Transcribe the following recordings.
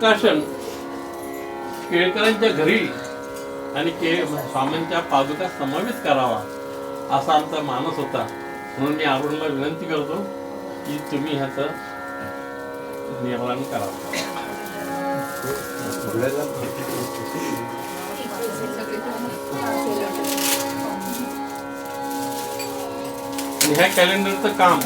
प्रकाशन केळकरांच्या घरी आणि के स्वामींच्या पादुका समावेश करावा असा आमचा मानस होता. म्हणून मी अरुणला विनंती करतो की तुम्ही ह्याचं निर्माण करावं आणि ह्या कॅलेंडरचं काम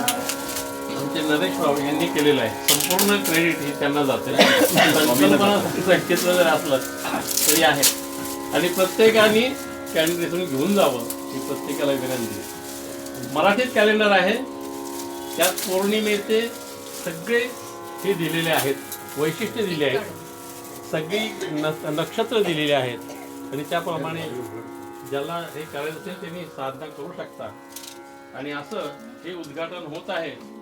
आमचे नरेश राव यांनी केलेलं आहे. संपूर्ण क्रेडिट हे त्यांना जाते. संकल्पना सांगितलं जर असलं तरी आहे. आणि प्रत्येकाने कॅलेंडर घेऊन जावं ही प्रत्येकाला विनंती आहे. मराठीत कॅलेंडर आहे. त्यात पौर्णिमेचे सगळे हे दिलेले आहेत. वैशिष्ट्य दिले आहेत. सगळी नक्षत्र दिलेली आहेत. आणि त्याप्रमाणे ज्याला हे करायचं असेल त्यांनी साधना करू शकता. आणि असं हे उद्घाटन होत आहे